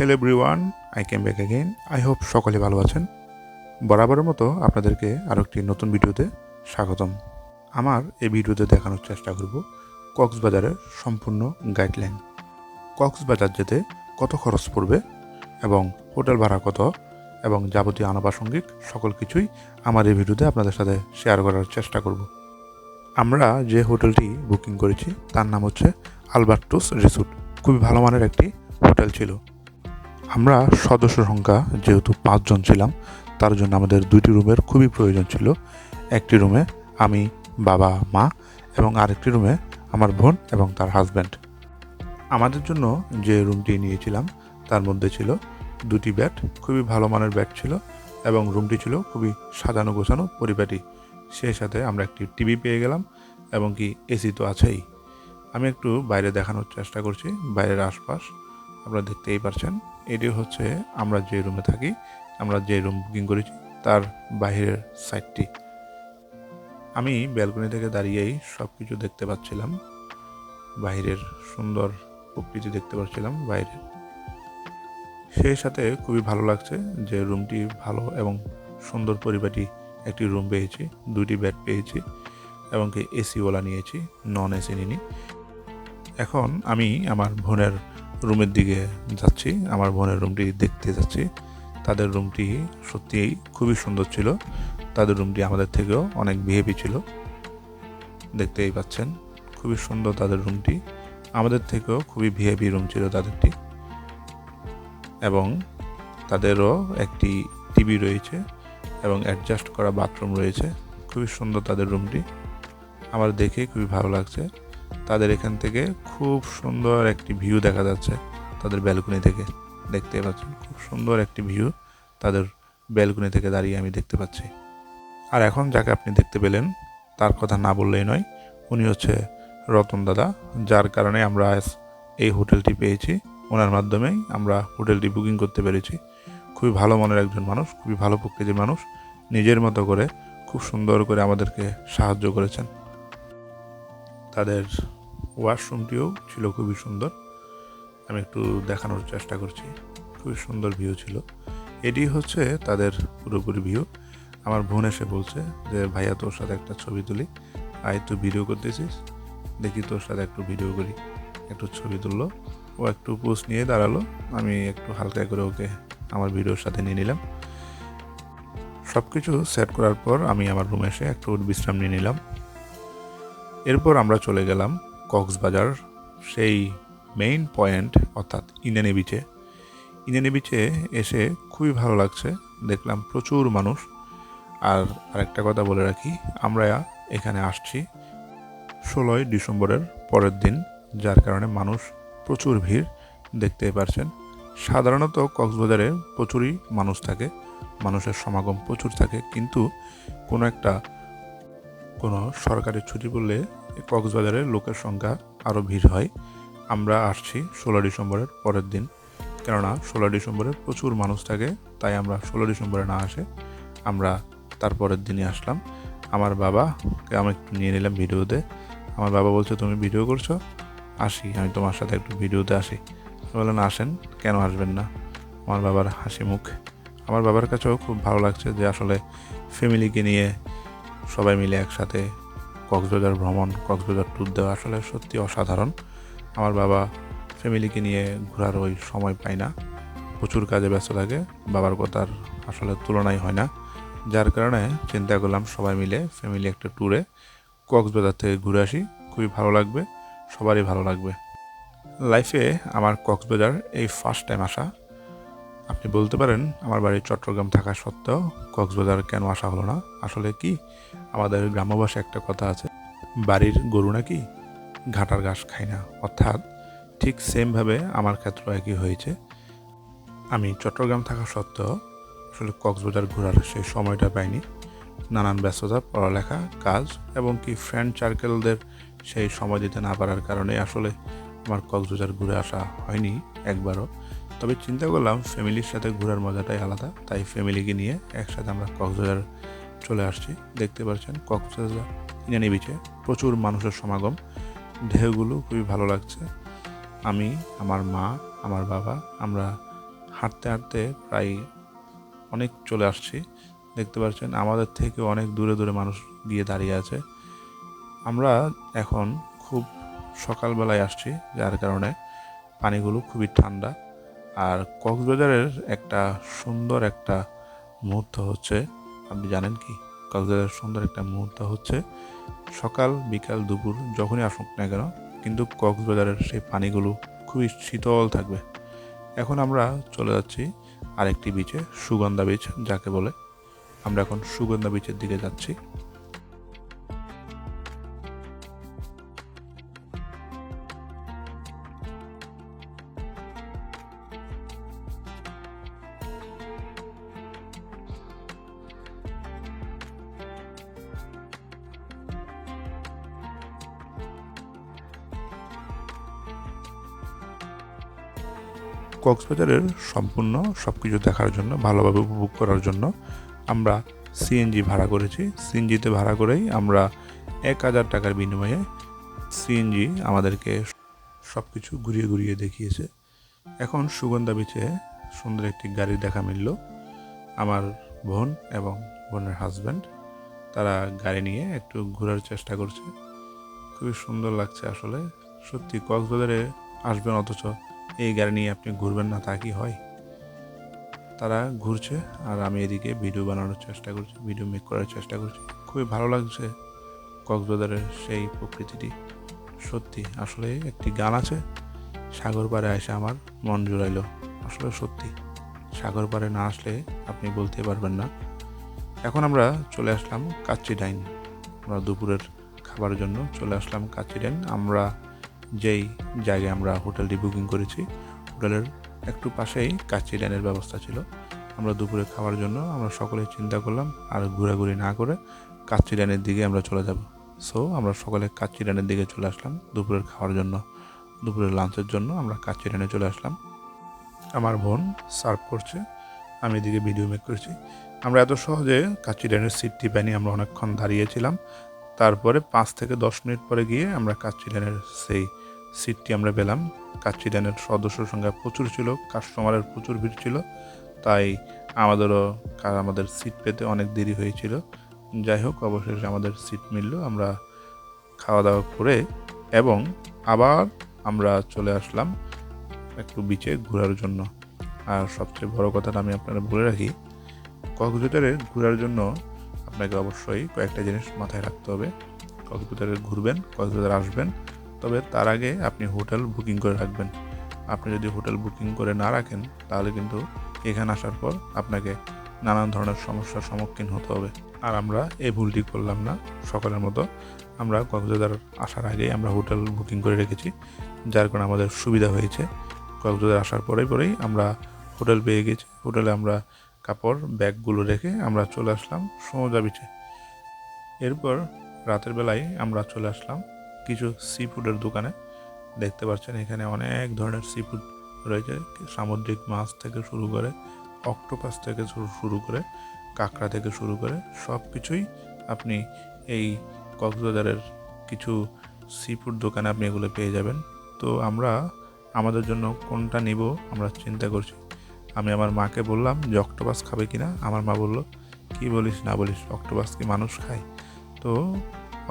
Hello everyone I came back again I hope সকলে ভালো আছেন। বরাবরের মতো আপনাদেরকে আরও একটি নতুন ভিডিওতে স্বাগতম। আমার এই ভিডিওতে দেখানোর চেষ্টা করব কক্সবাজারের সম্পূর্ণ গাইডলাইন কক্সবাজার যেতে কত খরচ পড়বে এবং হোটেল ভাড়া কত এবং যাবতীয় আনুষঙ্গিক সকল কিছুই আমার এই ভিডিওতে আপনাদের সাথে শেয়ার করার চেষ্টা করব। আমরা যে হোটেলটি বুকিং করেছি, তার নাম হচ্ছে আলবার্টোস রিসোর্ট। খুবই ভালো মানের একটি হোটেল ছিল। আমরা সদস্য সংখ্যা যেহেতু পাঁচজন ছিলাম, তার জন্য আমাদের দুটি রুমের খুবই প্রয়োজন ছিল। একটি রুমে আমি, বাবা, মা এবং আরেকটি রুমে আমার বোন এবং তার হাজব্যান্ড আমাদের জন্য যে রুমটি নিয়েছিলাম, তার মধ্যে ছিল দুটি ব্যাট খুবই ভালো মানের ব্যাট ছিল এবং রুমটি ছিল খুবই সাজানো গোছানো পরিপাটি। সেই সাথে আমরা একটি টিভি পেয়ে গেলাম এবং কি এসি তো আছেই। আমি একটু বাইরে দেখানোর চেষ্টা করছি, বাইরের আশপাশ। আপনারা দেখতেই পারছেন। এটি হচ্ছে আমরা যে রুমে থাকি, আমরা যে রুম বুকিং করেছি, তার বাইরের সাইডটি আমি ব্যালকনি থেকে দাঁড়িয়েই সব কিছু দেখতে পাচ্ছিলাম। বাইরের সুন্দর প্রকৃতি দেখতে পাচ্ছিলাম বাইরে। সেই সাথে খুবই ভালো লাগছে যে রুমটি ভালো এবং সুন্দর পরিপাটি একটি রুম পেয়েছি দুটি বেড পেয়েছি এবং কি এসিওয়ালা নিয়েছি নন এসি নিনি এখন আমি আমার বোনের রুমের দিকে যাচ্ছি, আমার বোনের রুমটি দেখতে যাচ্ছি। তাদের রুমটি সত্যিই খুবই সুন্দর ছিল। তাদের রুমটি আমাদের থেকেও অনেক ভিএপি ছিল। দেখতেই পাচ্ছেন, খুবই সুন্দর তাদের রুমটি। আমাদের থেকেও খুবই ভিআইপি রুম ছিল তাদেরটি। এবং তাদেরও একটি টিভি রয়েছে এবং অ্যাডজাস্ট করা বাথরুম রয়েছে। খুবই সুন্দর তাদের রুমটি। আমার দেখে খুবই ভালো লাগছে। তাদের এখান থেকে খুব সুন্দর একটি ভিউ দেখা যাচ্ছে তাদের ব্যালকনি থেকে। দেখতে পাচ্ছেন খুব সুন্দর একটি ভিউ তাদের ব্যালকনি থেকে দাঁড়িয়ে আমি দেখতে পাচ্ছি। আর এখন যাকে আপনি দেখতে পেলেন, তার কথা না বললেই নয়, উনি হচ্ছে রতন দাদা, যার কারণে আমরা এই হোটেলটি পেয়েছি। ওনার মাধ্যমেই আমরা হোটেলটি বুকিং করতে পেরেছি। খুবই ভালো মনের একজন মানুষ, খুবই ভালো প্রকৃতির মানুষ, নিজের মতো করে খুব সুন্দর করে আমাদেরকে সাহায্য করেছেন। তাদের ওয়াশরুমটিও ছিল খুবই সুন্দর। আমি একটু দেখানোর চেষ্টা করছি। খুবই সুন্দর ভিউ ছিল। এটি হচ্ছে তাদের পুরোপুরি ভিউ আমার বোন এসে বলছে যে, ভাইয়া, তোর সাথে একটা ছবি তুলি। আয় তুই ভিডিও করতেছিস। দেখি তোর সাথে একটু ভিডিও করি। একটু ছবি তুললো। ও একটু পোস্ট নিয়ে দাঁড়াল। আমি একটু হালকা করে ওকে আমার ভিডিওর সাথে নিয়ে নিলাম। সব কিছু সেট করার পর আমি আমার রুমে এসে একটু বিশ্রাম নিয়ে নিলাম। এরপর আমরা চলে গেলাম কক্সবাজার, সেই মেইন পয়েন্ট অর্থাৎ ইন্ডিয়ানি বিচে ইন্ডিয়ানি বিচে এসে খুবই ভালো লাগছে, দেখলাম প্রচুর মানুষ। আর আরেকটা কথা বলে রাখি, আমরা এখানে আসছি ষোলোই ডিসেম্বরের পরের দিন, যার কারণে মানুষ প্রচুর ভিড় দেখতে পারছেন। সাধারণত কক্সবাজারে প্রচুরই মানুষ থাকে, মানুষের সমাগম প্রচুর থাকে, কিন্তু কোনো একটা কোনো সরকারি ছুটি পড়লে কক্সবাজারের লোকের সংখ্যা আরও ভিড় হয়। আমরা আসছি ষোলো ডিসেম্বরের পরের দিন। কেননা ষোলো ডিসেম্বরে প্রচুর মানুষ থাকে, তাই আমরা ষোলো ডিসেম্বরে না আসে। আমরা তার পরের দিনই আসলাম। আমার বাবাকে আমি একটু নিয়ে নিলাম ভিডিওতে। আমার বাবা বলছে, তুমি ভিডিও করছ? আসি, আমি তোমার সাথে একটু ভিডিওতে আসি। বললেন আসেন, কেন আসবেন না? আমার বাবার হাসি মুখ। আমার বাবার কাছেও খুব ভালো লাগছে যে আসলে ফ্যামিলিকে নিয়ে সবাই মিলে একসাথে কক্সবাজার ভ্রমণ, কক্সবাজার ট্যুর দেওয়া আসলে সত্যি অসাধারণ। আমার বাবা ফ্যামিলিকে নিয়ে ঘোরার ওই সময় পায় না। প্রচুর কাজে ব্যস্ত থাকে, বাবার কথার আসলে তুলনাই হয় না। যার কারণে চিন্তা করলাম সবাই মিলে ফ্যামিলি একটা ট্যুরে কক্সবাজার থেকে ঘুরে আসি, খুবই ভালো লাগবে, সবারই ভালো লাগবে। লাইফে আমার কক্সবাজার এই ফার্স্ট টাইম আসা। আপনি বলতে পারেন, আমার বাড়ি চট্টগ্রাম থাকা সত্ত্বেও কক্সবাজার কেন আসা হলো না? আসলে কি? আমাদের ভাষায় একটা কথা আছে, বাড়ির গরু নাকি ঘাটার ঘাস খায় না। অর্থাৎ ঠিক সেমভাবে আমার ক্ষেত্র একই হয়েছে। আমি চট্টগ্রাম থাকা সত্ত্বেও আসলে কক্সবাজার ঘোরার সেই সময়টা পাইনি। নানান ব্যস্ততা, পড়ালেখা, কাজ এবং কি ফ্রেন্ড সার্কেলদের সেই সময় দিতে না পারার কারণে আসলে আমার কক্সবাজার ঘুরে আসা হয়নি একবারও। তবে চিন্তা করলাম ফ্যামিলির সাথে ঘোরার মজাটাই আলাদা। তাই ফ্যামিলিকে নিয়ে একসাথে আমরা কক্সবাজার চলে আসছি। দেখতে পাচ্ছেন কক্সবাজার ইনানি বিচে প্রচুর মানুষের সমাগম। ঢেউগুলো খুবই ভালো লাগছে। আমি, আমার মা, আমার বাবা, আমরা হাঁটতে হাঁটতে প্রায় অনেক চলে আসছি। দেখতে পাচ্ছেন আমাদের থেকে অনেক দূরে দূরে মানুষ গিয়ে দাঁড়িয়ে আছে। আমরা এখন খুব সকালবেলায় আসছি, যার কারণে পানিগুলো খুবই ঠান্ডা। আর কক্সবাজারের একটা সুন্দর একটা মুহূর্ত হচ্ছে, আপনি জানেন কি? কক্সবাজারের সুন্দর একটা মুহূর্ত হচ্ছে সকাল, বিকাল, দুপুর, যখনই আসুক না কেন, কিন্তু কক্সবাজারের সেই পানিগুলো খুবই শীতল থাকবে। এখন আমরা চলে যাচ্ছি আরেকটি বিচে সুগন্ধা বিচ যাকে বলে। আমরা এখন সুগন্ধা বিচের দিকে যাচ্ছি। কক্সবাজারের সম্পূর্ণ সব কিছু দেখার জন্য, ভালোভাবে উপভোগ করার জন্য আমরা সিএনজি ভাড়া করেছি। সিএনজিতে ভাড়া করেই আমরা এক হাজার টাকার বিনিময়ে সিএনজি আমাদেরকে সব কিছু ঘুরিয়ে ঘুরিয়ে দেখিয়েছে। এখন সুগন্ধা বিচে সুন্দর একটি গাড়ি দেখা মিলল। আমার বোন এবং বোনের হাজব্যান্ড তারা গাড়ি নিয়ে একটু ঘোরার চেষ্টা করছে। খুবই সুন্দর লাগছে আসলে। সত্যি কক্সবাজারে আসবেন অথচ এই গাড়ি নিয়ে আপনি ঘুরবেন না, তা কি হয়? তারা ঘুরছে আর আমি এদিকে ভিডিও বানানোর চেষ্টা করছি ভিডিও মেক করার চেষ্টা করছি। খুবই ভালো লাগছে কক্সবাজারের সেই প্রকৃতিটি। সত্যি, আসলে একটি গান আছে, সাগর পাড়ে এসে আমার মন জুড়াইলো। আসলে সত্যি, সাগর পাড়ে না আসলে আপনি বলতে পারবেন না। এখন আমরা চলে আসলাম কাচ্চি ডাইন। আমরা দুপুরের খাবারের জন্য চলে আসলাম কাচ্চি ডাইন। আমরা যেই জায়গায় আমরা হোটেলটি বুকিং করেছি, হোটেলের একটু পাশেই কাচ্চি ডাইনের ব্যবস্থা ছিল। আমরা দুপুরে খাওয়ার জন্য আমরা সকলে চিন্তা করলাম, আর ঘোরাঘুরি না করে কাচ্চি ডাইনের দিকে আমরা চলে যাব। সো আমরা সকলে কাচ্চি ডাইনের দিকে চলে আসলাম দুপুরের খাওয়ার জন্য। দুপুরের লাঞ্চের জন্য আমরা কাচ্চি ডাইনে চলে আসলাম। আমার বোন সার্ভ করছে, আমি এদিকে ভিডিও মেক করছি। আমরা এত সহজে কাচ্চি ডাইনের সিটটি পাইনি আমরা অনেকক্ষণ দাঁড়িয়েছিলাম। তারপরে পাঁচ থেকে দশ মিনিট পরে গিয়ে আমরা কাচ্চি ডাইনের সেই সিটটি আমরা পেলাম। কাচ্চি ডাইনের সদস্যর সংখ্যা প্রচুর ছিল, কাস্টমারের প্রচুর ভিড় ছিল। তাই আমাদেরও আমাদের সিট পেতে অনেক দেরি হয়েছিল। যাই হোক, অবশেষে আমাদের সিট মিলল। আমরা খাওয়া দাওয়া করে এবং আবার আমরা চলে আসলাম একটু বিচে ঘোরার জন্য। আর সবচেয়ে বড় কথাটা আমি আপনারা বলে রাখি, কক্সবাজারে ঘোরার জন্য আপনাকে অবশ্যই কয়েকটা জিনিস মাথায় রাখতে হবে। কক্সবাজারে ঘুরবেন, কক্সবাজার আসবেন। তবে তার আগে আপনি হোটেল বুকিং করে রাখবেন। আপনি যদি হোটেল বুকিং করে না রাখেন, তাহলে কিন্তু এখানে আসার পর আপনাকে নানান ধরনের সমস্যার সম্মুখীন হতে হবে। আর আমরা এই ভুলটি করলাম না। সকালের মতো আমরা কক্সবাজার আসার আগেই আমরা হোটেল বুকিং করে রেখেছি, যার কারণে আমাদের সুবিধা হয়েছে। কক্সবাজার আসার পরেই পরেই আমরা হোটেল পেয়ে গেছি। হোটেলে আমরা কাপড়, ব্যাগগুলো রেখে আমরা চলে আসলাম সমুদ্রা বিচে এরপর রাতের বেলায় আমরা চলে আসলাম কিছু সি ফুডের দোকানে। দেখতে পাচ্ছেন এখানে অনেক ধরনের সি ফুড রয়েছে। সামুদ্রিক মাছ থেকে শুরু করে অক্টোপাস থেকে শুরু- করে কাঁকড়া থেকে শুরু করে সব কিছুই আপনি এই কক্সবাজারের কিছু সি ফুড দোকানে আপনি এগুলো পেয়ে যাবেন। তো আমরা, আমাদের জন্য কোনটা নিব আমরা চিন্তা করছি। আমি আমার মাকে বললাম যে অক্টোপাস খাবে কিনা? আমার মা বলল, কি বলিস না বলিস অক্টোপাস কি মানুষ খায়? তো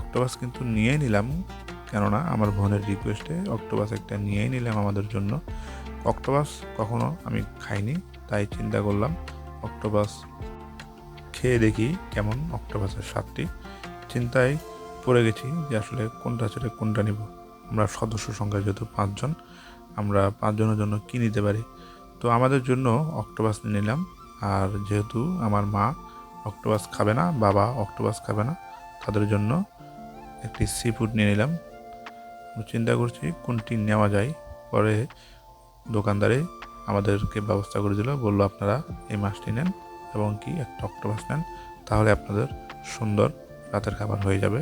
অক্টোপাস কিন্তু নিয়ে নিলাম, কেননা আমার বোনের রিকোয়েস্টে অক্টোবাস একটা নিয়েই নিলাম আমাদের জন্য। অক্টোবাস কখনো আমি খাইনি, তাই চিন্তা করলাম অক্টোবাস খেয়ে দেখি কেমন অক্টোবাসের স্বাদটি। চিন্তায় পড়ে গেছি যে আসলে কোনটা ছেড়ে কোনটা নিব। আমরা সদস্য সংখ্যা যেহেতু পাঁচজন, আমরা পাঁচজনের জন্য কী নিতে পারি? তো আমাদের জন্য অক্টোবাস নিলাম। আর যেহেতু আমার মা অক্টোবাস খাবে না, বাবা অক্টোবাস খাবে না, তাদের জন্য একটি সি ফুড নিয়ে নিলাম। চিন্তা করছি কোনটি নেওয়া যায়। পরে দোকানদারে আমাদেরকে ব্যবস্থা করে দিল বলল আপনারা এই মাছটি নেন এবং কি একটা অক্টোপাস নেন, তাহলে আপনাদের সুন্দর রাতের খাবার হয়ে যাবে,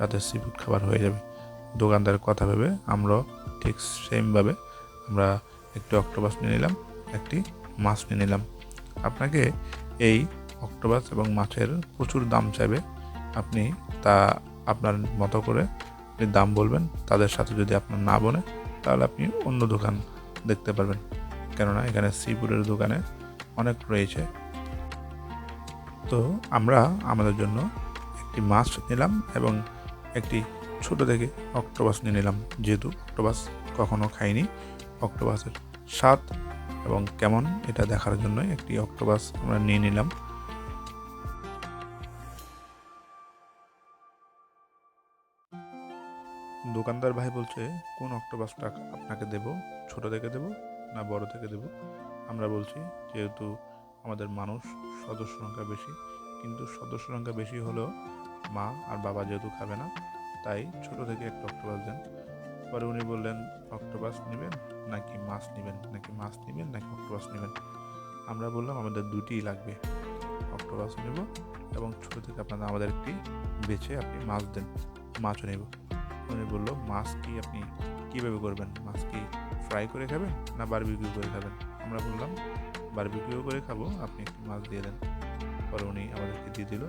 রাতের সি ফুড খাবার হয়ে যাবে। দোকানদারের কথা ভেবে আমরা ঠিক সেমভাবে আমরা একটি অক্টোপাস নিয়ে নিলাম, একটি মাছ নিয়ে নিলাম। আপনাকে এই অক্টোপাস এবং মাছের প্রচুর দাম চাইবে। আপনি তা আপনার মতো করে দাম বলবেন, তাদের সাথে যদি আপনার না বনে তাহলে আপনি অন্য দোকান দেখতে পারবেন। কেননা এখানে সিপুরের দোকানে অনেক রয়েছে। তো আমরা আমাদের জন্য একটি মাছ নিলাম এবং একটি ছোট থেকে অক্টোবাস নিয়ে নিলাম। যেহেতু অক্টোবাস কখনো খাইনি অক্টোবাসের স্বাদ এবং কেমন এটা দেখার জন্য একটি অক্টোবাস আমরা নিয়ে নিলাম। দোকানদার ভাই বলছে, কোন অক্টোপাসটা আপনাকে দেব? ছোট থেকে দেব না বড় থেকে দেব? আমরা বলছি, যেহেতু আমাদের মানুষ সদস্য সংখ্যা বেশি, কিন্তু সদস্য সংখ্যা বেশি হলেও মা আর বাবা যেহেতু খাবে না, তাই ছোট থেকে একটা অক্টোপাস দেন। পরে উনি বললেন, অক্টোপাস নেবেন নাকি মাছ নেবেন? নাকি মাছ নেবেন নাকি অক্টোপাস নেবেন? আমরা বললাম, আমাদের দুটিই লাগবে। অক্টোপাস নেব এবং ছোট থেকে আপনাদের, আমাদের একটি বেছে আপনি মাছ দেন, মাছও নেব। উনি বলল, মাছ কি আপনি কীভাবে করবেন? মাছ কি ফ্রাই করে খাবেন না বারবিকিউ করে খাবেন? আমরা বললাম বারবিকিউ করে খাব, আপনি একটি মাছ দিয়ে দেন। পরে উনি আমাদেরকে দিয়ে দিল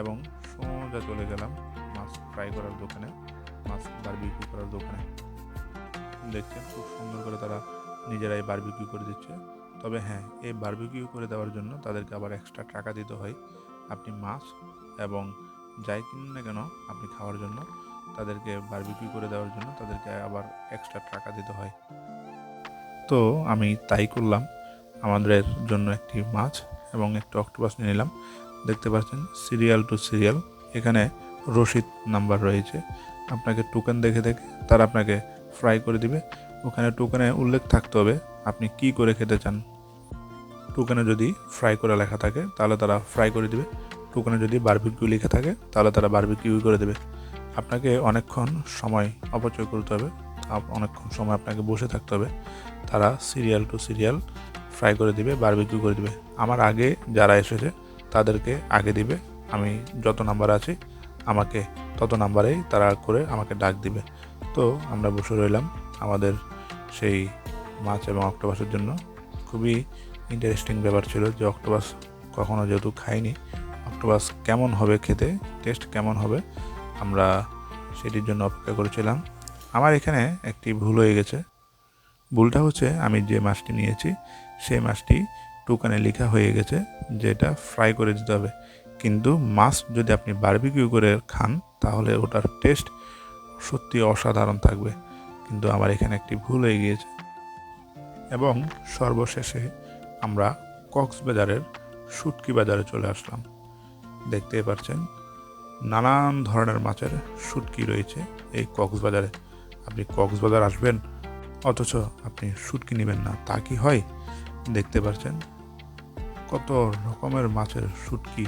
এবং সোজা চলে গেলাম মাছ ফ্রাই করার দোকানে, মাছ বারবিকিউ করার দোকানে। দেখছেন খুব সুন্দর করে তারা নিজেরাই বারবিকিউ করে দিচ্ছে। তবে হ্যাঁ এই বারবিকিউ করে দেওয়ার জন্য তাদেরকে আবার এক্সট্রা টাকা দিতে হয়। আপনি মাছ এবং যাই কিনুন না কেন, আপনি খাওয়ার জন্য তাদেরকে বারবিকিউ করে দেওয়ার জন্য তাদেরকে আবার এক্সট্রা টাকা দিতে হয়। তো আমি তাই করলাম। আমাদের জন্য একটি মাছ এবং একটি অক্টোপাস নিয়ে নিলাম। দেখতে পাচ্ছেন সিরিয়াল টু সিরিয়াল এখানে রসিদ নাম্বার রয়েছে। আপনাকে টোকেন দেখে দেখে তারা আপনাকে ফ্রাই করে দিবে। ওখানে টোকেনে উল্লেখ থাকতে হবে আপনি কি করে খেতে চান। টোকেনে যদি ফ্রাই করে লেখা থাকে, তাহলে তারা ফ্রাই করে দিবে। টোকেনে যদি বারবিকিউ লেখা থাকে, তাহলে তারা বারবিকিউ করে দেবে। আপনাকে অনেকক্ষণ সময় অপচয় করতে হবে। অনেকক্ষণ সময় আপনাকে বসে থাকতে হবে। তারা সিরিয়াল টু সিরিয়াল ফ্রাই করে দিবে, বারবিকিউ করে দিবে। আমার আগে যারা এসেছে, তাদেরকে আগে দিবে। আমি যত নাম্বার আছি, আমাকে তত নাম্বারেই তারা করে আমাকে ডাক দিবে। তো আমরা বসে রইলাম আমাদের সেই মাছ এবং অক্টোপাসের জন্য। খুবই ইন্টারেস্টিং ব্যাপার ছিল যে অক্টোপাস কখনো যেহেতু খাইনি, অক্টোপাস কেমন হবে খেতে টেস্ট কেমন হবে আমরা সেটির জন্য অপেক্ষা করেছিলাম। আমার এখানে একটি ভুল হয়ে গেছে। ভুলটা হচ্ছে আমি যে মাছটি নিয়েছি সেই মাছটি টুকানে লেখা হয়ে গেছে যেটা ফ্রাই করে দিতে হবে। কিন্তু মাছ যদি আপনি বারবিকিউ করে খান, তাহলে ওটার টেস্ট সত্যি অসাধারণ থাকবে। কিন্তু আমার এখানে একটি ভুল হয়ে গিয়েছে। এবং সর্বশেষে আমরা কক্সবাজারের শুটকি বাজারে চলে আসলাম। দেখতেই পাচ্ছেন নানান ধরনের মাছের শুটকি রয়েছে। এই কক্সবাজারে। আপনি কক্সবাজার আসবেন, অথচ আপনি শুটকি নেবেন না। তা কি হয়? দেখতে পাচ্ছেন কত রকমের মাছের শুটকি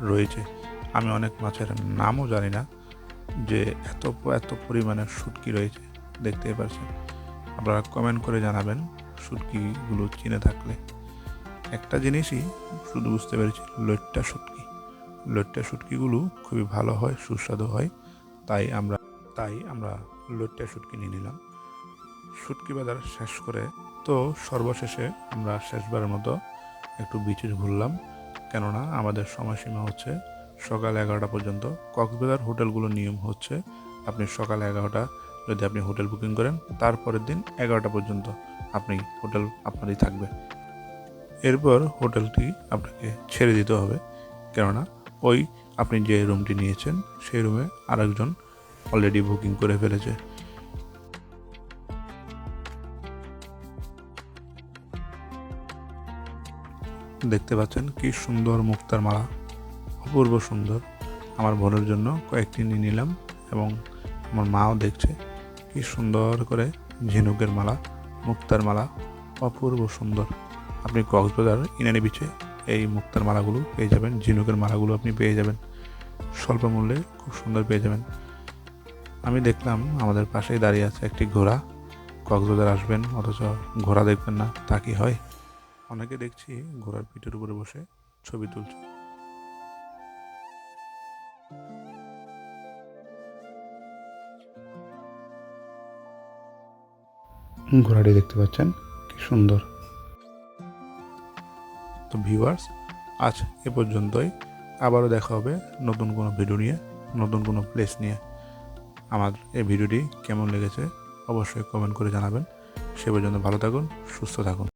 রয়েছে। আমি অনেক মাছের নামও জানি না যে এত এত পরিমাণের শুটকি রয়েছে। দেখতে পাচ্ছেন। আপনারা কমেন্ট করে জানাবেন শুটকিগুলো চিনে থাকলে। একটা জিনিসই শুধু বুঝতে পেরেছি, লইট্টা শুটকি লইট্টা শুটকিগুলো খুবই ভালো হয়, সুস্বাদু হয়। তাই আমরা তাই আমরা লইট্টা শুটকি নিয়ে নিলাম। শুটকি বাজার শেষ করে তো সর্বশেষে আমরা শেষবারের মতো একটু বিচে ঘুরলাম। কেননা আমাদের সময়সীমা হচ্ছে সকাল এগারোটা পর্যন্ত। কক্সবাজার হোটেলগুলোর নিয়ম হচ্ছে আপনি সকাল এগারোটা যদি আপনি হোটেল বুকিং করেন, তারপরের দিন এগারোটা পর্যন্ত আপনি হোটেল আপনারই থাকবে। এরপর হোটেলটি আপনাকে ছেড়ে দিতে হবে। কেননা ওই আপনি যে রুমটি নিয়েছেন, সেই রুমে আরেকজন অলরেডি বুকিং করে ফেলেছে। দেখতে পাচ্ছেন কি সুন্দর মুক্তার মালা, অপূর্ব সুন্দর। আমার বোনের জন্য কয়েকটি নিয়ে নিলাম এবং আমার মাও দেখছে কি সুন্দর করে ঝিনুকের মালা, মুক্তার মালা, অপূর্ব সুন্দর। আপনি কক্সবাজার ইনানি বিচে এই মুক্তার মালাগুলো পেয়ে যাবেন, ঝিনুকের মালাগুলো আপনি পেয়ে যাবেন। স্বল্প মূল্যে খুব সুন্দর পেয়ে যাবেন। আমি দেখলাম আমাদের পাশেই দাঁড়িয়ে আছে একটি ঘোড়া। কক্সবাজার আসবেন, অথচ ঘোড়া দেখবেন না, তা কি হয়? অনেকে দেখছি ঘোড়ার পিঠের উপরে বসে ছবি তুলছে। ঘোড়াটি দেখতে পাচ্ছেন, কি সুন্দর। ভিউয়ার্স আজ এ পর্যন্তই। আবারও দেখা হবে নতুন কোনো ভিডিও নিয়ে, নতুন কোনো প্লেস নিয়ে। আমার এই ভিডিওটি কেমন লেগেছে অবশ্যই কমেন্ট করে জানাবেন। সে পর্যন্ত ভালো থাকুন, সুস্থ থাকুন।